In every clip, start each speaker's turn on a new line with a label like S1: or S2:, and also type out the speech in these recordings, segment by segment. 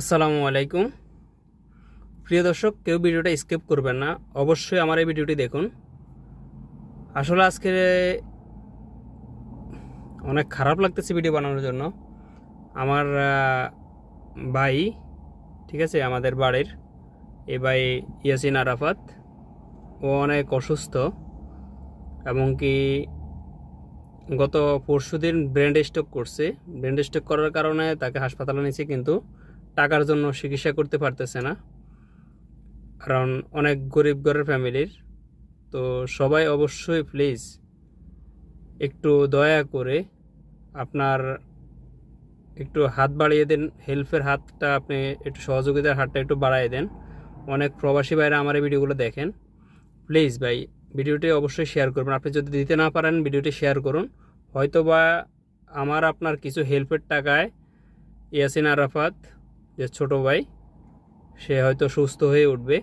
S1: আসসালামু আলাইকুম। প্রিয় দর্শক, কেউ ভিডিওটা স্কিপ করবেন না, অবশ্যই আমার এই ভিডিওটি দেখুন। আসলে আজকে অনেক খারাপ লাগতেছে ভিডিও বানানোর জন্য। আমার ভাই, ঠিক আছে, আমাদের বাড়ির, এই ভাই ইয়াসিন আরাফাত। ও অনেক অসুস্থ এবং কি গত পরশু দিন ব্রেন স্ট্রোক করছে। ব্রেন স্ট্রোক করার কারণে তাকে হাসপাতালে নিয়েছে, কিন্তু টাকার জন্য চিকিৎসা করতে পারতেছে না। কারণ অনেক গরিব ঘরের ফ্যামিলির। তো সবাই অবশ্যই প্লিজ একটু দয়া করে আপনার একটু হাত বাড়িয়ে দেন হেল্পের হাতটা আপনি একটু সহযোগিতার হাতটা একটু বাড়াই দেন। অনেক প্রবাসী ভাইরা আমার এই ভিডিওগুলো দেখেন। প্লিজ ভাই, ভিডিওটি অবশ্যই শেয়ার করবেন। আপনি যদি দিতে না পারেন, ভিডিওটি শেয়ার করুন। হয়তো বা আমার আপনার কিছু হেল্পের টাকায় ইয়াসিন আরাফাত যে ছোট ভাই, সে হয়তো সুস্থ হয়ে উঠবে।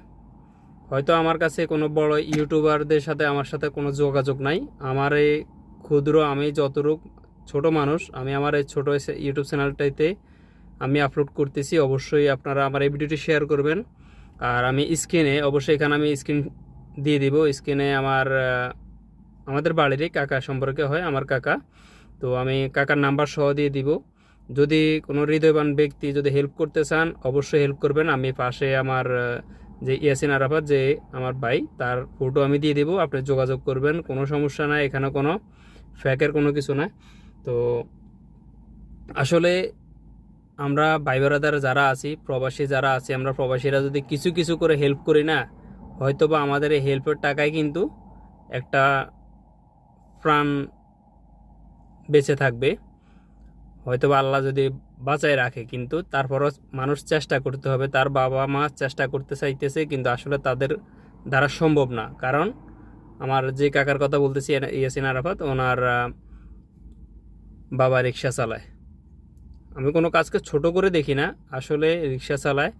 S1: হয়তো আমার কাছে কোনো বড় ইউটিউবারদের সাথে আমার সাথে কোনো যোগাযোগ নাই। আমার এই ক্ষুদ্র আমি যতটুক ছোট মানুষ, আমি আমার এই ছোটো ইউটিউব চ্যানেলটাতে আমি আপলোড করতেছি। অবশ্যই আপনারা আমার এই ভিডিওটি শেয়ার করবেন। আর আমি স্ক্রিনে, অবশ্যই এখানে আমি স্ক্রিন দিয়ে দিব। স্ক্রিনে আমার আমাদের বাড়িরই কাকা সম্পর্কে হয়, আমার কাকা। তো আমি কাকার নাম্বার সহ দিয়ে দিব। যদি কোনো হৃদয়বান ব্যক্তি যদি হেল্প করতে চান, অবশ্যই হেল্প করবেন। আমি পাশে আমার যে ইয়াসিন আরাফাত, যে আমার ভাই, তার ফটো আমি দিয়ে দেবো। আপনি যোগাযোগ করবেন, কোনো সমস্যা নাই, এখানে কোনো ফ্যাকের কোনো কিছু না তো আসলে আমরা ভাই যারা আছি, প্রবাসী যারা আছি, আমরা প্রবাসীরা যদি কিছু কিছু করে হেল্প করি না হয়তো বা আমাদের এই হেল্পের টাকায় কিন্তু একটা প্রাণ বেঁচে থাকবে। হয়তো বা আল্লাহ যদি বাঁচায় রাখে, কিন্তু তারপরও মানুষ চেষ্টা করতে হবে, তার বাবা মা চেষ্টা করতে চাইতেছে, কিন্তু আসলে তাদের দ্বারা সম্ভব না। কারণ আমার যে কাকার কথা বলতেছি ইয়াসিন আরাফাত, ওনার বাবা রিক্সা চালায়। আমি কোনো কাজকে ছোট করে দেখি না, আসলে রিক্সা চালায়,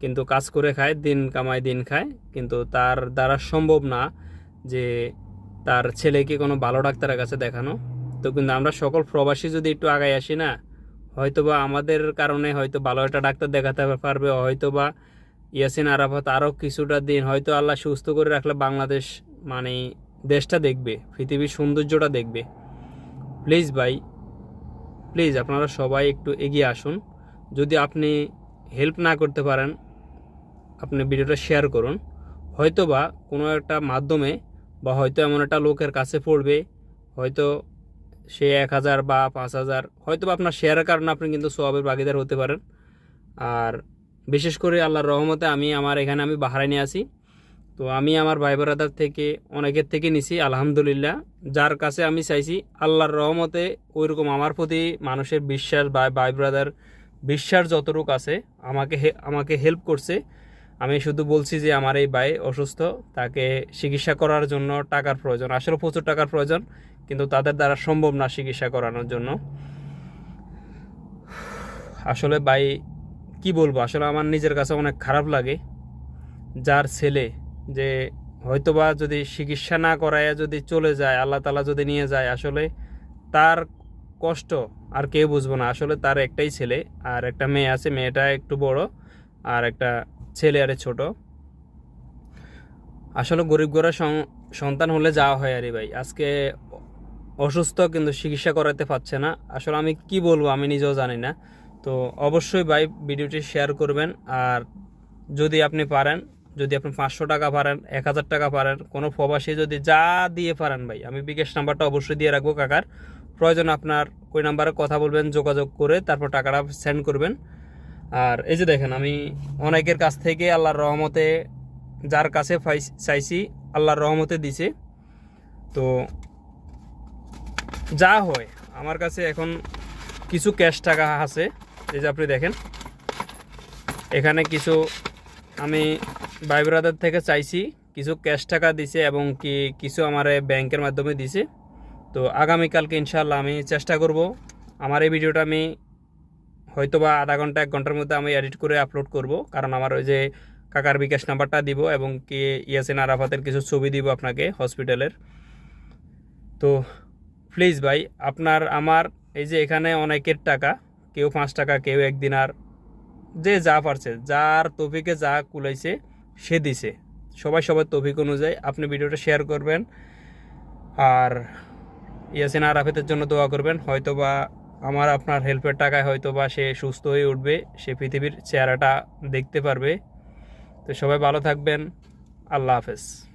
S1: কিন্তু কাজ করে খায়, দিন কামায়, দিন খায়, কিন্তু তার দ্বারা সম্ভব না যে তার ছেলেকে কোনো ভালো ডাক্তারের কাছে দেখানো। তো কিন্তু আমরা সকল প্রবাসী যদি একটু আগায় আসি না, হয়তোবা আমাদের কারণে হয়তো ভালো একটা ডাক্তার দেখাতে পারবে, হয়তোবা ইয়াসিন আরাফাত আরও কিছুটা দিন হয়তো আল্লাহ সুস্থ করে রাখলে বাংলাদেশ মানে দেশটা দেখবে, পৃথিবীর সৌন্দর্যটা দেখবে। প্লিজ ভাই, প্লিজ আপনারা সবাই একটু এগিয়ে আসুন। যদি আপনি হেল্প না করতে পারেন, আপনি ভিডিওটা শেয়ার করুন। হয়তো বা কোনো একটা মাধ্যমে বা হয়তো এমন একটা লোকের কাছে পড়বে, হয়তো সে এক হাজার বা পাঁচ হাজার। হয়তো আপনার শেয়ারের কারণে আপনি কিন্তু সোয়াবের ভাগিদার হতে পারেন। আর বিশেষ করে আল্লাহর রহমতে আমি আমার এখানে আমি বাহারাইনে আছি। তো আমি আমার ভাই ব্রাদার থেকে, অনেকের থেকে নিছি, আলহামদুলিল্লাহ। যার কাছে আমি চাইছি আল্লাহর রহমতে ওইরকম আমার প্রতি মানুষের বিশ্বাস বা ভাই ব্রাদার বিশ্বাস যতটুকু আছে, আমাকে আমাকে হেল্প করছে। আমি শুধু বলছি যে আমার এই ভাই অসুস্থ, তাকে চিকিৎসা করার জন্য টাকার প্রয়োজন। আসলে প্রচুর টাকার প্রয়োজন। কিন্তু তাদের দ্বারা সম্ভব না চিকিৎসা করানোর জন্য। আসলে ভাই, কি বলব? আসলে আমার নিজের কাছে অনেক খারাপ লাগে। যার ছেলে যে হয়তোবা যদি চিকিৎসা না করায় যদি চলে যায়, আল্লাহ তালা যদি নিয়ে যায়, আসলে তার কষ্ট আর কেউ বুঝব না। আসলে তার একটাই ছেলে, আর একটা মেয়ে আছে, মেয়েটা একটু বড়, আর একটা ছেলে আরে ছোট। আসলে গরিব ঘরের সন্তান হলে যাওয়া হয় আরে ভাই। আজকে অসুস্থ, কিন্তু চিকিৎসা করাতে পারছে না। আসলে আমি কি বলব, আমি নিজেও জানি না। তো অবশ্যই ভাই, ভিডিওটি শেয়ার করবেন। আর যদি আপনি পারেন, যদি আপনি পাঁচশো টাকা পারেন, এক হাজার টাকা পারেন, কোনো প্রবাসী যদি যা দিয়ে পারেন ভাই, আমি বিকাশ নাম্বারটা অবশ্যই দিয়ে রাখব কাকার। প্রয়োজন আপনার, ওই নাম্বারে কথা বলবেন, যোগাযোগ করে তারপর টাকাটা সেন্ড করবেন। আর এই যে দেখেন, আমি অনেকের কাছ থেকে আল্লাহর রহমতে, যার কাছে চাইছি, আল্লাহর রহমতে দিছে। তো যা হয়, আমার কাছে এখন কিছু ক্যাশ টাকা আছে। এই যে আপনি দেখেন, এখানে কিছু আমি ভাই ব্রাদার থেকে চাইছি, কিছু ক্যাশ টাকা দিছে এবং কি কিছু আমার ব্যাংকের মাধ্যমে দিছে। তো আগামীকালকে ইনশাল্লাহ আমি চেষ্টা করব, আমার এই ভিডিওটা আমি হয়তো বা আধা ঘণ্টা, এক ঘণ্টার মধ্যে আমি এডিট করে আপলোড করব, কারণ আমার ওই যে কাকার বিকাশ নাম্বারটা দিব এবং কি ইয়াসিন আরাফাতের কিছু ছবি দিব আপনাকে হসপিটালের তো প্লিজ ভাই, আপনার, আমার, এই যে এখানে অনেকের টাকা, কেউ পাঁচ টাকা, কেউ এক দিনার যে যা পারছে, যার তফিকে যা কুলাইছে, সে দিছে। সবাই সবার তফিক অনুযায়ী আপনি ভিডিওটা শেয়ার করবেন। আর ইয়াসিন আরাফেতের জন্য দোয়া করবেন, হয়তোবা আমার, আপনার হেল্পের টাকায় হয়তোবা সে সুস্থ হয়ে উঠবে, সে পৃথিবীর চেহারাটা দেখতে পারবে। তো সবাই ভালো থাকবেন। আল্লাহ হাফেজ।